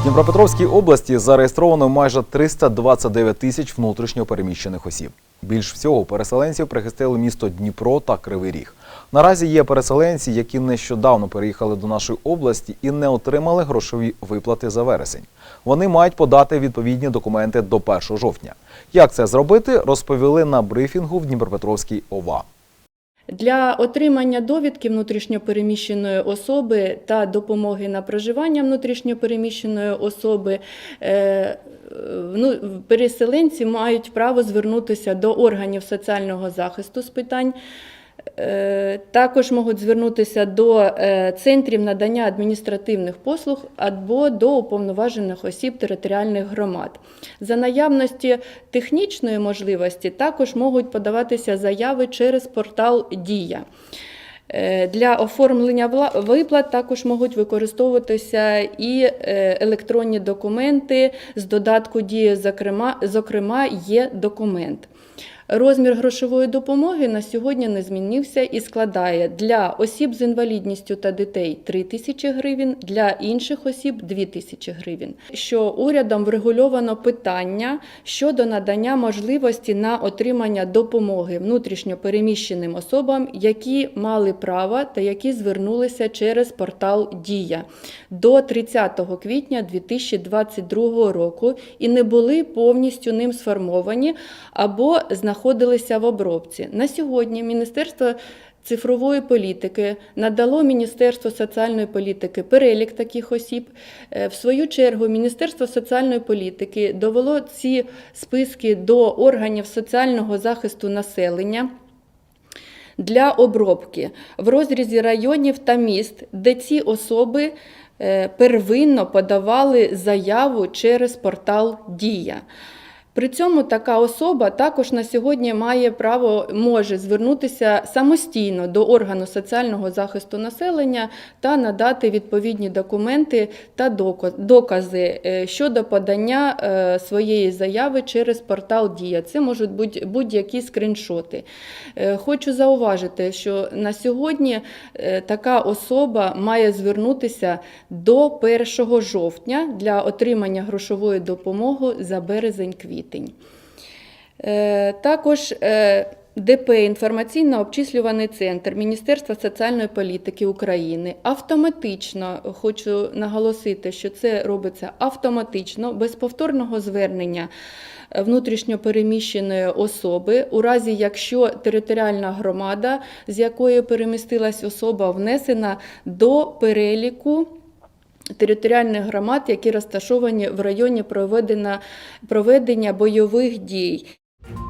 В Дніпропетровській області зареєстровано майже 329 тисяч внутрішньо переміщених осіб. Більш всього переселенців прихистили місто Дніпро та Кривий Ріг. Наразі є переселенці, які нещодавно переїхали до нашої області і не отримали грошові виплати за вересень. Вони мають подати відповідні документи до 1 жовтня. Як це зробити, розповіли на брифінгу в Дніпропетровській ОВА. Для отримання довідки внутрішньопереміщеної особи та допомоги на проживання внутрішньопереміщеної особи е, ну, переселенці мають право звернутися до органів соціального захисту з питань. Е, Також можуть звернутися до е, центрів надання адміністративних послуг або до уповноважених осіб територіальних громад. За наявності технічної можливості також можуть подаватися заяви через портал Дія. Е, Для оформлення виплат також можуть використовуватися і електронні документи з додатку Дія, зокрема, є документ. Розмір грошової допомоги на сьогодні не змінився і складає для осіб з інвалідністю та дітей 3 тисячі гривень, для інших осіб 2 тисячі гривень. Що урядом врегульовано питання щодо надання можливості на отримання допомоги внутрішньо переміщеним особам, які мали право та які звернулися через портал Дія до 30 квітня 2022 року і не були повністю ним сформовані або знаходилися в обробці. На сьогодні Міністерство цифрової політики надало Міністерство соціальної політики перелік таких осіб. Е, В свою чергу Міністерство соціальної політики довело ці списки до органів соціального захисту населення. Для обробки в розрізі районів та міст, де ці особи е, первинно подавали заяву через портал Дія. При цьому така особа також на сьогодні має право може звернутися самостійно до органу соціального захисту населення та надати відповідні документи та докази е, щодо подання е, своєї заяви через портал Дія. Це можуть бути будь-які скріншоти. Е, Хочу зауважити, що на сьогодні така особа має звернутися до 1 жовтня для отримання грошової допомоги за березень-квітень. Е, Також е, ДП інформаційно-обчислюваний центр Міністерства соціальної політики України автоматично хочу наголосити, що це робиться автоматично без повторного звернення внутрішньопереміщеної особи, у разі якщо територіальна громада, з якої перемістилась особа, внесена до переліку. Територіальних громад, які розташовані в районі проведення, бойових дій.